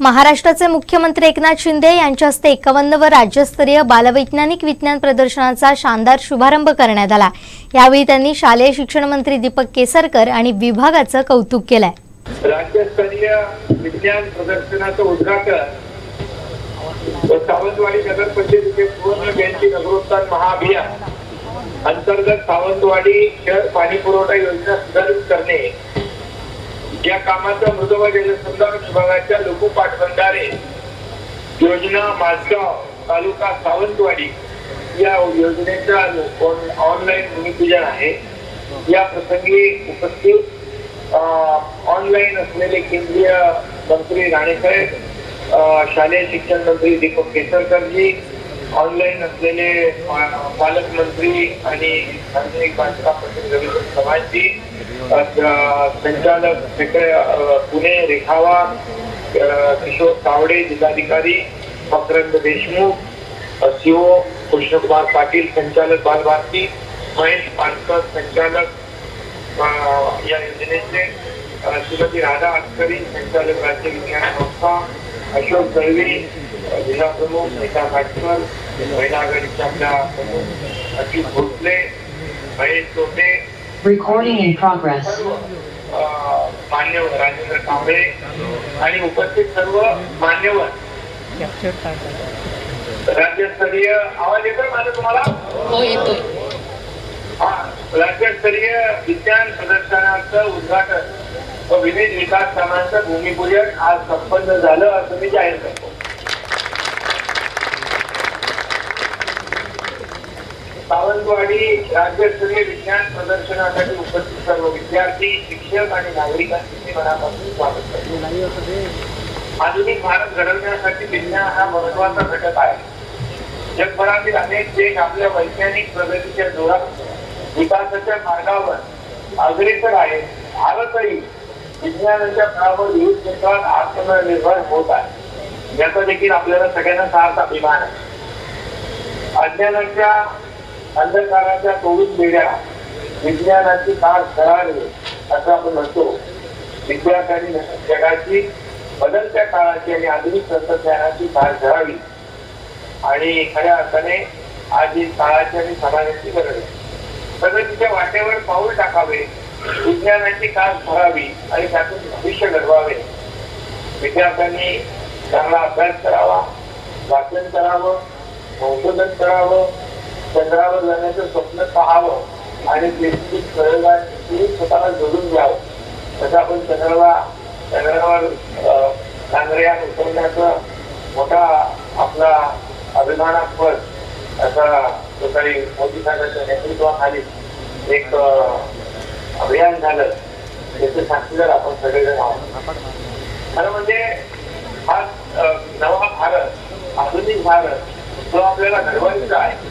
महाराष्ट्राचे मुख्यमंत्री एकनाथ शिंदे यांच्या हस्ते एकावन्न व राज्यस्तरीय बालवैज्ञानिक विज्ञान प्रदर्शनाचा शानदार शुभारंभ करण्यात आला. यावेळी त्यांनी शालेय शिक्षण मंत्री दीपक केसरकर आणि विभागाचं कौतुक केलंय. राज्यस्तरीय विज्ञान प्रदर्शनाचं उद्घाटन व सावंतवाडी नगर परिषदेचे पूर्ण जयंती नगरोत्थान महाअभियान अंतर्गत सावंतवाडी शहर पाणी पुरवठा योजना सुधारित करणे या कामाचा मृद व जलसंधारण विभागाच्या लघु पाटबंधारे योजना माझगाव तालुका सावंतवाडी या योजनेचा ऑनलाईन भूमिपूजन आहे. या प्रसंगी उपस्थित ऑनलाईन असलेले केंद्रीय मंत्री राणेसाहेब शालेय शिक्षण मंत्री दीपक केसरकरजी ऑनलाईन असलेले पालकमंत्री आणि सार्वजनिक बांधकाम मंत्री रवींद्र चव्हाणजी संचालक सेक्रे पुणे रेखावा किशोर तावडे जिल्हाधिकारी मकरंद देशमुख सीओ कृष्णकुमार पाटील संचालक बालभारती महेश पानकर संचालक या योजनेचे श्रीमती राधा अटकरी संचालक राज्य विज्ञान संस्था अशोक दळवी जिल्हा प्रमुख नीता भाटकर महिला आघाडीच्या आपल्या प्रमुख Ajit Bhosale Mahesh Sote Recording in progress. सर्व अ, मान्यवर राजेंद्र कांबळे आणि उपस्थित सर्व मान्यवर. राज्यस्तरीय आवाज येतोय माझा तुम्हाला? हो येतोय. हा राज्यस्तरीय विज्ञान प्रदर्शनाचं उद्घाटन व विविध विकास कामांचं भूमिपूजन आज संपन्न झालं असं मी जाहीर करतो. सावंतवाडी राज्यस्तरीय विज्ञान प्रदर्शनासाठी उपस्थित सर्व विद्यार्थी शिक्षक आणि नागरिकांचे मनापासून स्वागत करतो. आधुनिक भारत घडवण्यासाठी विज्ञान हा महत्त्वाचा घटक आहे. जगभरातील अनेक देश आपल्या वैज्ञानिक प्रगतीच्या जोरात विकासाच्या मार्गावर अग्रेसर आहेत. भारतही विज्ञानाच्या फळावर विविध क्षेत्रात आत्मनिर्भर होत आहे. याचा देखील आपल्याला सगळ्यांना सार्थ अभिमान आहे. अज्ञानाच्या अंधकाराच्या कोविड पिढ्या विज्ञानाची काळ सरावी असं आपण म्हणतो. विद्यार्थ्यांनी जगाची बदलत्या काळाची आणि आधुनिक तंत्रज्ञानाची काळ धरावी आणि खऱ्या अर्थाने आज ही काळाची आणि समाजाची गरज आहे. प्रगतीच्या वाटेवर पाऊल टाकावे विज्ञानाची काळ धरावी आणि त्यातून भविष्य घडवावे. विद्यार्थ्यांनी चांगला अभ्यास करावा वाचन करावं संशोधन करावं चंद्रावर जाण्याचं स्वप्न पाहावं आणि पृथ्वी प्रयोगांशी स्वतःला जोडून घ्यावं. तसं आपण चंद्राला चंद्रावर चांगल्या चांद्रयान उतरण्याचा मोठा आपला अभिमानास्पद असा सकाळी मोदी साहेबांच्या नेतृत्वाखाली एक अभियान झालं. त्याचे साक्षीदार आपण सगळेजण आहोत. खरं म्हणजे हा नवा भारत आधुनिक भारत जो आपल्याला घडवायचा आहे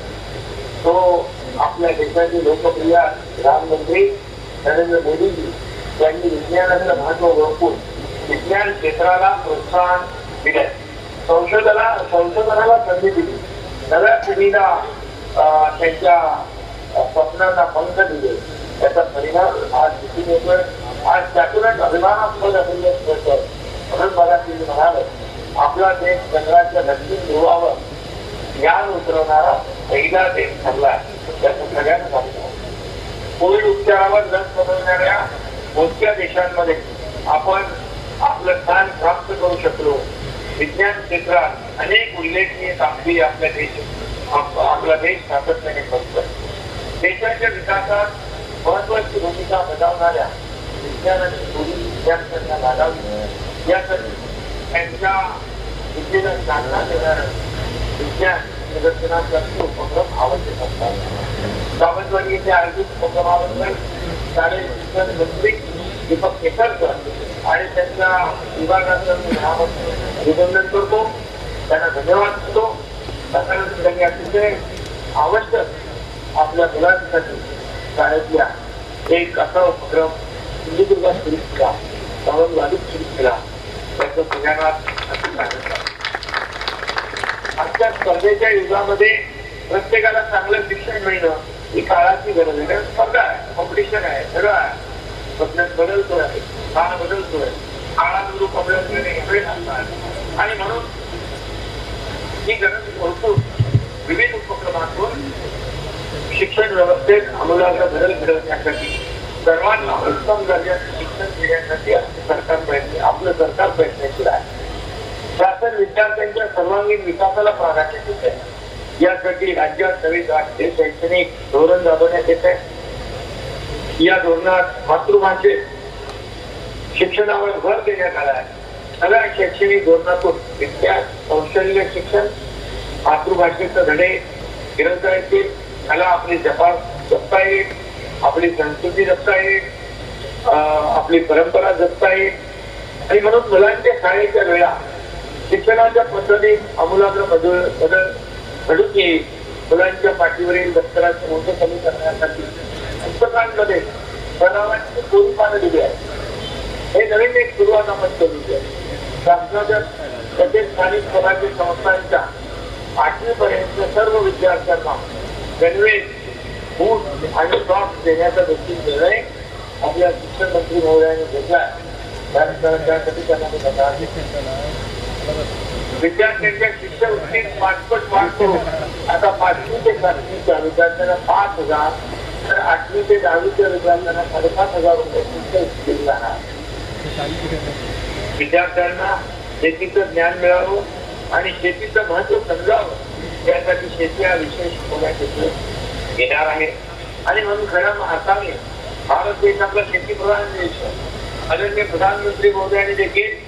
तो आपल्या देशाचे लोकप्रिय प्रधानमंत्री नरेंद्र मोदीजी यांनी विज्ञानाचं महत्त्व ओळखून विज्ञान क्षेत्राला प्रोत्साहन दिले संशोधना संशोधनाला संधी दिली. नव्या पिढीला त्यांच्या स्वप्नांना पंख दिले. त्याचा परिणाम आज दिसून येतोय. आज त्यातूनच अभिमानास्पद अभिनय मिळतोय म्हणून मला तिने म्हणाल आपला देश चंद्राच्या दक्षिण ध्रुवावर ज्ञान उतरवणारा पहिला देश ठरला त्याचं सगळ्यात कोविड उपचारावर लस बनवणाऱ्या मोजक्या देशांमध्ये आपण आपलं स्थान प्राप्त करू शकलो? विज्ञान क्षेत्रात अनेक उल्लेखनीय कामगिरी आपल्या देश आपला देश सातत्याने करतो देशाच्या विकासात महत्वाची भूमिका बजावणाऱ्या विज्ञानाची थोडी विद्यार्थ्यांना लागावी. यासाठी त्यांच्या विद्येला चालना देणारं विज्ञान प्रदर्शनासाठी उपक्रम आवश्यक असतात. सावंतवाडी येथे आयोजित उपक्रमाबद्दल शालेय शिक्षण मंत्री दीपक केसरकर आणि त्यांच्या विभागाचं अभिनंदन करतो. त्यांना धन्यवाद देतो. त्यानंतर त्यांनी अतिशय आवश्यक आपल्या मुलांसाठी शाळेतल्या एक असा उपक्रम सिंधुदुर्गात सुरू केला. सावंतवाडीत सुरू केला. त्याचं सगळ्यांना अति आजच्या स्पर्धेच्या युगामध्ये प्रत्येकाला चांगलं शिक्षण मिळणं ही काळाची गरज आहे. कारण स्पर्धा आहे कॉम्पिटिशन आहे सगळं आहे. बदल बदलतोय काळ बदलतोय. काळानुरूप आपल्याला आणि म्हणून ही गरज ओळखून विविध उपक्रमातून शिक्षण व्यवस्थेत आमूलाग्र बदल घडवण्यासाठी सर्वांना उत्तम दर्जाचं शिक्षण देण्यासाठी आपलं सरकार प्रयत्न आपलं सरकार प्रयत्नशील आहे. शासन विद्यार्थ्यांच्या सर्वांगीण विकासाला प्राधान्य देत आहे. यासाठी राज्यात नवीन राष्ट्रीय शैक्षणिक धोरण राबवण्यात येत आहे. या धोरणात मातृभाषेत शिक्षणावर भर देण्यात आला आहे. सगळ्या शैक्षणिक धोरणातून विद्या कौशल्य शिक्षण मातृभाषेचे धडे गिरवता येतील. त्याला आपली जपा जपता येईल. आपली संस्कृती जपता येईल. अं, आपली परंपरा जपता येईल. आणि म्हणून मुलांच्या शाळेच्या वेळा शिक्षणाच्या पद्धतीत आमूलाग्र बदल बदल घडून येईल. मुलांच्या पाठीवरील दप्तराचे मोठे कमी करण्यासाठी पुस्तकांमध्ये बनावांची स्वरूपानं पानं दिली आहे हे नवीन एक सुरुवात आपण केली आहे शासनाच्या तसेच स्थानिक स्वराज्य संस्थांच्या आठवी सर्व विद्यार्थ्यांना गणवेश बूट आणि सॉक्स देण्याचा देखील निर्णय आपल्या शिक्षण मंत्री महोदयाने घेतला आहे. त्या- त्यासाठी त्यांना मी विद्यार्थ्यांच्या शिष्यवृत्तीत पाचपट वाढतो. आता पाचवी ते सातवीच्या विद्यार्थ्यांना पाच हजार तर आठवी ते दहावीच्या विद्यार्थ्यांना साडेपाच हजार रुपये शिष्यवृत्ती दिली जाणार. विद्यार्थ्यांना शेतीचं ज्ञान मिळावं आणि शेतीचं महत्त्व समजावं यासाठी शेती हा विषय शिकवण्यात येतो येणार आहे. आणि म्हणून खऱ्या हाताने भारत देश आपला शेतीप्रधान देश आहे. आदरणीय प्रधानमंत्री मोदी यांनी देखील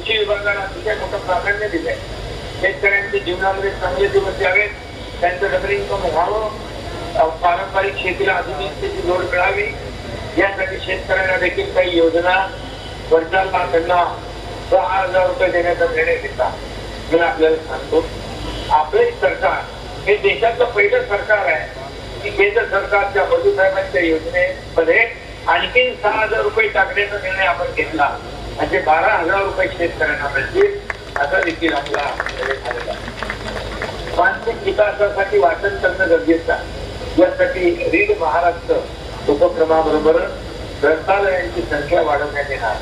कृषी विभागाला अतिशय मोठं प्राधान्य दिलंय. शेतकऱ्यांच्या जीवनामध्ये चांगले दिवस यावेत. त्यांचं डबल इन्कम व्हावं. पारंपरिक शेतीला आधुनिकतेची जोड मिळावी. यासाठी शेतकऱ्यांना देखील काही योजना वर्षाला त्यांना दहा हजार रुपये देण्याचा निर्णय घेतला. मी आपल्याला सांगतो आपले सरकार हे देशातलं पहिलं सरकार आहे. की केंद्र सरकारच्या मोदी साहेबांच्या योजनेमध्ये आणखीन सहा हजार रुपये टाकण्याचा निर्णय आपण घेतला. म्हणजे बारा हजार रुपये शेतकऱ्यांना मिळतील असा देखील आपला झालेला मानसिक विकासासाठी वाचन करणं गरजेचं आहे. यासाठी रीड महाराष्ट्र उपक्रमाबरोबर ग्रंथालयांची संख्या वाढवण्यात येणार.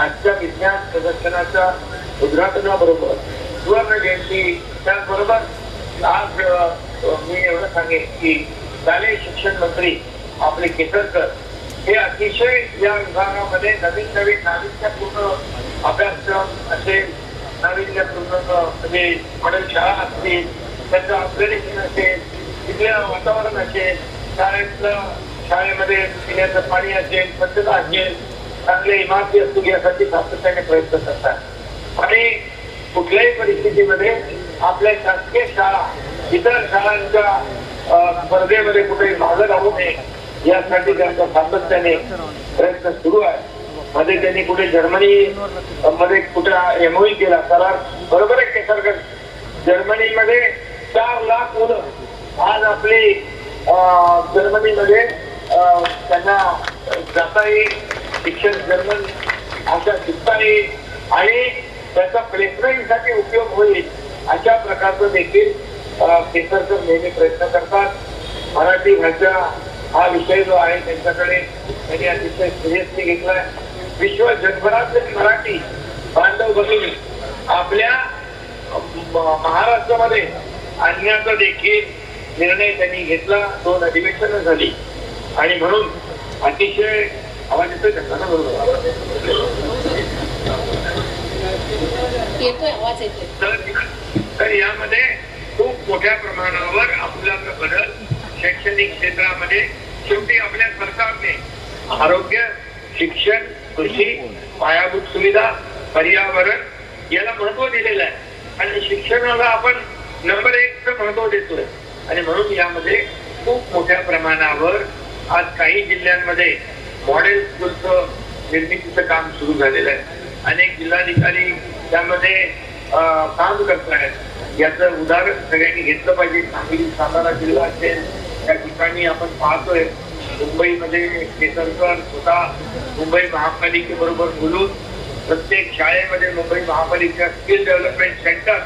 आजच्या विज्ञान प्रदर्शनाच्या उद्घाटनाबरोबर सुवर्ण जयंती त्याचबरोबर आज मी एवढं सांगेन की शालेय शिक्षण मंत्री आपले केसरकर हे अतिशय या विभागामध्ये नवीन नवीन नाविन्यपूर्ण अभ्यासक्रम असेल नाविन्यपूर्ण म्हणजे मॉडेल शाळा असतील त्याचं अपग्रेडेशन असेल तिथलं वातावरण असेल शाळेतलं शाळेमध्ये पिण्याचं पाणी असेल स्वच्छता असेल चांगल्या इमारती असतील यासाठी सातत्याने प्रयत्न करतात. आणि कुठल्याही परिस्थितीमध्ये आपल्या शासकीय शाळा इतर शाळांच्या स्पर्धेमध्ये कुठेही भाग राहू नये यासाठी त्यांचा सातत्याने प्रयत्न सुरू आहे. मध्ये त्यांनी कुठे जर्मनी मध्ये कुठे एमओई केला. करार बरोबर आहे केसरकर. जर्मनीमध्ये चार लाख मुलं. आज आपली जर्मनीमध्ये त्यांना जाता येईल शिक्षण जर्मन भाषा शिकता येईल आणि त्याचा प्लेसमेंटसाठी उपयोग होईल अशा प्रकारचं देखील केसरकर नेहमी प्रयत्न करतात. मराठी भाषा हा विषय जो आहे त्यांच्याकडे त्यांनी अतिशय सिरियसली घेतलाय. विश्व जगभरातले मराठी बांधव भगिनी आपल्या महाराष्ट्रामध्ये आणण्याचा देखील निर्णय त्यांनी घेतला. दोन अधिवेशनं झाली. आणि म्हणून अतिशय आवाज येतोय का? ना बरोबर. आवाज येतोय. तर यामध्ये खूप मोठ्या प्रमाणावर आपला बदल शैक्षणिक क्षेत्रामध्ये शेवटी आपल्या सरकारने आरोग्य शिक्षण कृषी पायाभूत सुविधा पर्यावरण याला महत्त्व दिलेलं आहे. आणि शिक्षणाला आपण नंबर एक महत्त्व देतोय. आणि म्हणून यामध्ये खूप मोठ्या प्रमाणावर आज काही जिल्ह्यांमध्ये मॉडेल स्कूलचं निर्मितीचं काम सुरू झालेलं आहे. अनेक जिल्हाधिकारी त्यामध्ये काम करत आहेत याचं उदाहरण सगळ्यांनी घेतलं पाहिजे. सांगली सातारा जिल्हा असेल त्या ठिकाणी आपण पाहतोय मुंबईमध्ये केसरकर स्वतः मुंबई महापालिकेबरोबर बोलून प्रत्येक शाळेमध्ये मुंबई महापालिका स्किल डेव्हलपमेंट सेंटर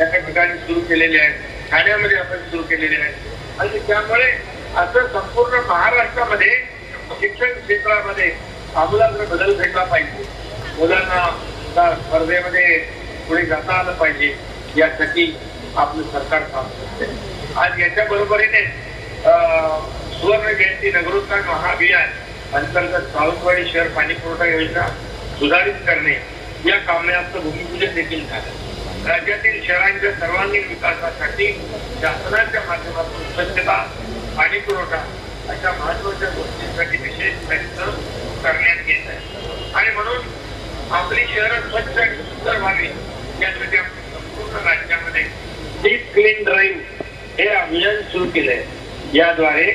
या ठिकाणी सुरू केलेले आहेत. ठाण्यामध्ये आपण सुरू केलेले आहेत. आणि त्यामुळे असं संपूर्ण महाराष्ट्रामध्ये शिक्षण क्षेत्रामध्ये आमूलाग्र बदल घडला पाहिजे. मुलांना स्पर्धेमध्ये पुढे जाता आलं पाहिजे यासाठी आपलं सरकार काम करते आज याच्या बरोबरीने सुवर्ण जयंती नगरोत्थान महाअभियान अंतर्गत सावंतवाडी शहर पाणी पुरवठा योजना सुधारित करणे या कामाचं भूमिपूजन देखील झालं. राज्यातील शहरांच्या सर्वांगीण विकासासाठी शासनाच्या माध्यमातून स्वच्छता पाणी पुरवठा अशा महत्त्वाच्या गोष्टींसाठी विशेष प्रयत्न करण्यात येत आहे आणि म्हणून आपली शहरं स्वच्छ आणि सुंदर व्हावी यासाठी आपण संपूर्ण राज्यामध्ये डीप क्लीन ड्राईव्ह हे अभियान सुरू केलंय. याद्वारे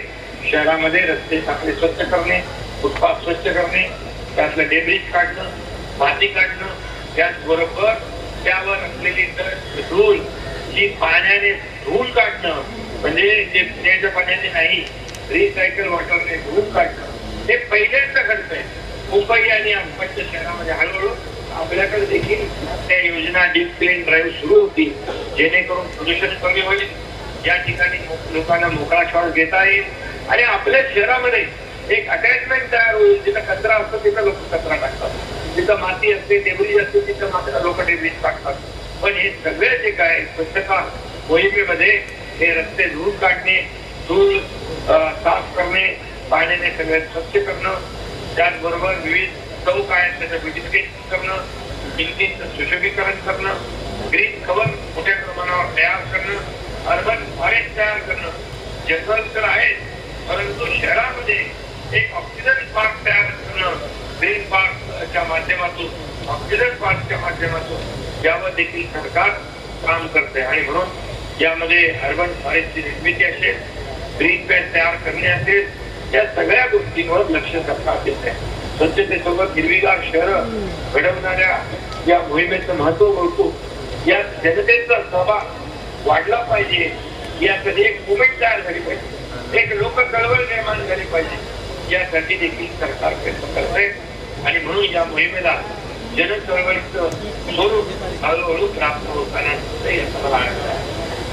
शहरामध्ये रस्ते आपले स्वच्छ करणे फुटपाथ स्वच्छ करणे त्यातलं डेब्रिज काढणं माती काढणं त्याचबरोबर त्यावर असलेली तर धूळ ही पाण्याने धुवून काढणं म्हणजे जे पिण्याच्या पाण्याने नाही रिसायकल वॉटरने धुवून काढणं हे पहिल्यांदा घडतंय. मुंबई आणि आसपासच्या शहरामध्ये हळूहळू आपल्याकडे देखील त्या योजना डीप क्लीन ड्राईव्ह सुरू होती जेणेकरून प्रदूषण कमी होईल या ठिकाणी लोकांना मोकळा श्वास घेता येईल. आणि आपल्या शहरामध्ये एक अटॅचमेंट तयार होईल. जिथं कचरा असतो तिथं लोक कचरा टाकतात. जिथं माती असते डेब्रिज असते तिथं मात्र लोक डेब्रिज टाकतात. पण हे सगळे जे काय स्वच्छता मोहिमेमध्ये हे रस्ते धूळ काढणे धूळ साफ करणे पाण्याने सगळे स्वच्छ करणं त्याचबरोबर विविध चौक आहेत त्याचं ब्युटिफिकेशन करणं भिंतींचं सुशोभीकरण करणं ग्रीन कवर मोठ्या प्रमाणावर तयार करणं अर्बन फॉरेस्ट तयार करणं जंगल तर आहेत परंतु शहरामध्ये एक ऑक्सिजन पार्क तयार करणं ग्रीन पार्कच्या माध्यमातून ऑक्सिजन पार्कच्या माध्यमातून यावर देखील सरकार काम करते. आणि म्हणून यामध्ये अर्बन फॉरेस्टची निर्मिती असेल ग्रीन बँड तयार करणे असेल या सगळ्या गोष्टींवर लक्ष सरकार देत आहे. स्वच्छतेसोबत हिरवीगार शहरं घडवणाऱ्या या मोहिमेचं महत्त्व ओळखू या जनतेचा सहभाग वाढला पाहिजे. यासाठी एक मुवमेंट तयार झाली पाहिजे. एक लोक चळवळ निर्माण झाली पाहिजे. यासाठी देखील सरकार प्रयत्न करत आहे आणि म्हणून या मोहिमेला जनचळवळीचं स्वरूप हळूहळू प्राप्त होताना दिसतंय असं मला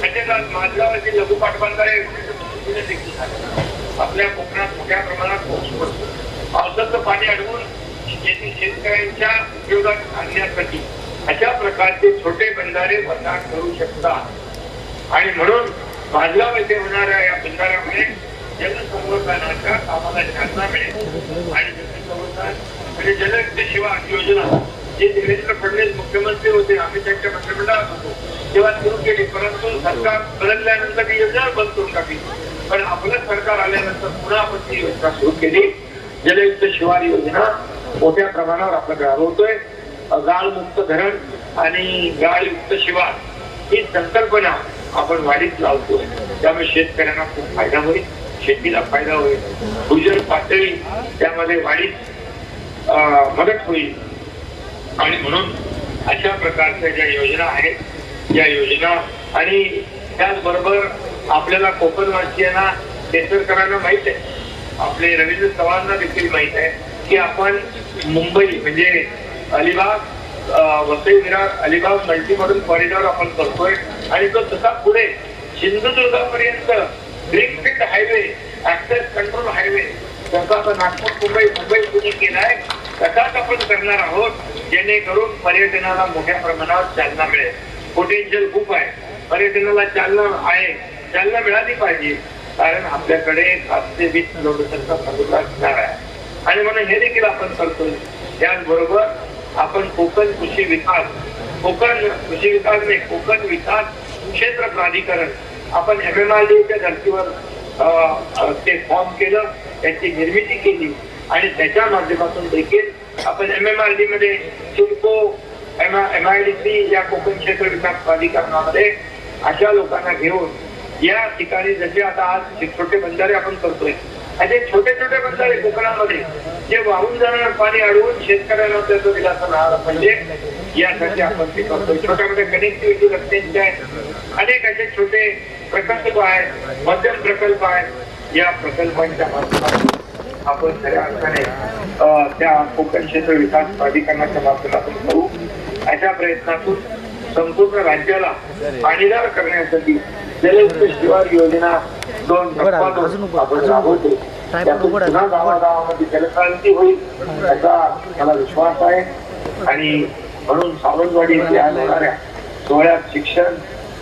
तसेच आज माझ्यावरती लघु पाटबंधारे देखील झालं. आपल्या कोकणात मोठ्या प्रमाणात पाऊस पडतो. पावसाचं पाणी अडवून शेती शेतकऱ्यांच्या उपयोगात आणण्यासाठी अशा प्रकारचे छोटे बंधारे वसाहत करू शकतात आणि म्हणून माझगाव येथे होणाऱ्या या बंधाऱ्यामुळे जलसंवर्धनाच्या कामाला चालना मिळेल. आणि जलसंवर्धन म्हणजे जलयुक्त शिवा योजना जे देवेंद्र फडणवीस मुख्यमंत्री होते आम्ही त्यांच्या मंत्रिमंडळात होतो. तेव्हा सुरू केली परंतु सरकार बदलल्यानंतर ही योजना बंद करून टाकली. पण आपलं सरकार आल्यानंतर पुन्हा आपण ती योजना सुरू केली. जलयुक्त शिवार योजना मोठ्या प्रमाणावर आपल्याकडे राबवतोय गाळमुक्त धरण आणि गाळयुक्त शिवार ही संकल्पना आपण वाढीत लावतोय. त्यामुळे शेतकऱ्यांना खूप फायदा होईल शेतीला फायदा होईल. भूजल पातळी त्यामध्ये वाढीत मदत होईल. आणि म्हणून अशा प्रकारच्या ज्या योजना आहेत या योजना आणि त्याचबरोबर आपल्याला कोकणवासियांना केसरकरांना माहीत आहे. आपले रवींद्र चव्हाणना देखील माहीत आहे की आपण मुंबई म्हणजे अलिबाग वसई विरार अलिबाग मल्टीमॉडल कॉरिडॉर आपण करतोय आणि तो तसा पुढे सिंधुदुर्गापर्यंत greenfield highway access control highway जसा आता नागपूर मुंबई मुंबई पुणे केलाय तसाच आपण करणार आहोत जेणेकरून पर्यटनाला मोठ्या प्रमाणावर चालना मिळेल. पोटेन्शियल खूप आहे. पर्यटनाला चालना आहे. चालना मिळाली पाहिजे. कारण आपल्याकडे सातशे वीस किलोमीटरचा समुद्र असणार आहे. आणि म्हणून हे देखील आपण करतोय. त्याचबरोबर आपण कोकण कृषी विकास कोकण कृषी विकास नाही कोकण विकास क्षेत्र प्राधिकरण आपण एम एम आर डीच्या धर्तीवर ते फॉर्म केलं त्याची निर्मिती केली आणि त्याच्या माध्यमातून देखील आपण एम एम आर डी मध्ये CIDCO M M I D C या कोकण क्षेत्र विकास प्राधिकरणामध्ये अशा लोकांना घेऊन या ठिकाणी जसे आता आज छोटे बंधारे आपण करतोय असे छोटे छोटे बंधारे कोकणामध्ये जे वाहून जाणारं पाणी अडवून शेतकऱ्यांना त्याचं दिलासा मिळाला पाहिजे यासाठी आपण ते करतोय. छोट्या मोठ्या कनेक्टिव्हिटी रस्त्यांचे आहेत. अनेक असे छोटे प्रकल्प आहेत. मध्यम प्रकल्प आहेत. या प्रकल्पांच्या माध्यमातून आपण खऱ्या अर्थाने त्या कोकण क्षेत्र विकास प्राधिकरणाच्या माध्यमातून करू. अशा प्रयत्नातून संपूर्ण राज्याला पाणीदार करण्यासाठी जलयुक्त शिवार योजना दोन आपण राबवतो. गावागावामध्ये जलक्रांती होईल याचा मला विश्वास आहे. आणि म्हणून सावंतवाडी येथे आज होणाऱ्या सोहळ्यात शिक्षण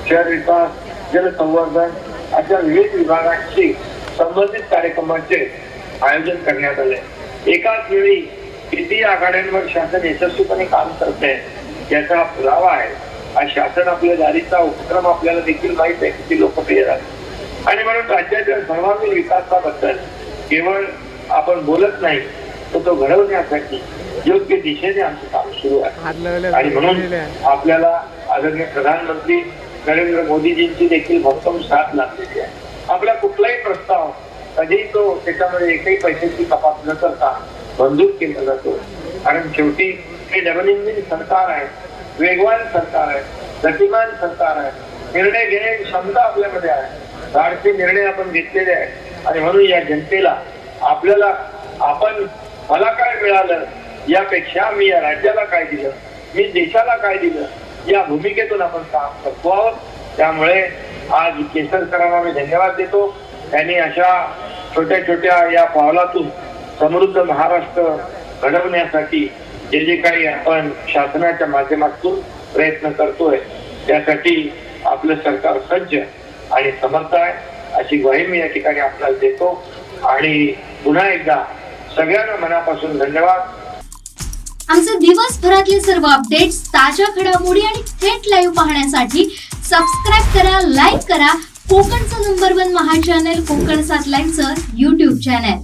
शहर विकास जलसंवर्धन अशा विविध विभागांशी संबंधित कार्यक्रमाचे आयोजन करण्यात आले. एकाच वेळी किती आघाड्यांवर शासन यशस्वीपणे काम करते याचा पुरावा आहे. हा शासन आपल्या जारीचा उपक्रम आपल्याला देखील माहीत आहे किती लोकप्रिय झाला. आणि म्हणून राज्याच्या सर्वांगीण विकासाबद्दल केवळ आपण बोलत नाही तर तो घडवण्यासाठी योग्य दिशेने आमचं काम सुरू आहे. आणि म्हणून आपल्याला आदरणीय प्रधानमंत्री नरेंद्र मोदीजींची देखील भक्कम साथ लागलेली आहे. आपला कुठलाही प्रस्ताव कधी तो त्याच्यामध्ये एकही पैशाची कपात न करता मंजूर केला जातो. कारण शेवटी हे इंजिन सरकार आहे वेगवान सरकार आहे गतिमान सरकार आहे. निर्णय घेण्याची क्षमता आपल्यामध्ये आहे. धाडसे निर्णय आपण घेतलेले आहेत. आणि म्हणून या जनतेला आपल्याला आपण मला काय मिळालं यापेक्षा मी या राज्याला काय दिलं मी देशाला काय दिलं या भूमिकेतून आपण काम करतो आहोत. त्यामुळे आज केसरकरांना मी धन्यवाद देतो. त्यांनी अशा छोट्या छोट्या या पावलातून समृद्ध महाराष्ट्र घडवण्यासाठी जे जे काही आपण शासनाच्या माध्यमातून प्रयत्न करतोय त्यासाठी आपलं सरकार सज्ज आणि समर्थ आहे. अशी ग्वाही मी या ठिकाणी आपल्याला देतो. आणि पुन्हा एकदा सगळ्यांना मनापासून धन्यवाद. आमचे दिवसभरातले सर्व अपडेट्स ताज्या घडामोडी आणि थेट लाईव्ह पाहण्यासाठी सबस्क्राईब करा लाईक करा. कोकणचं नंबर वन महा चॅनल कोकण सात लाईव्हचं युट्यूब चॅनल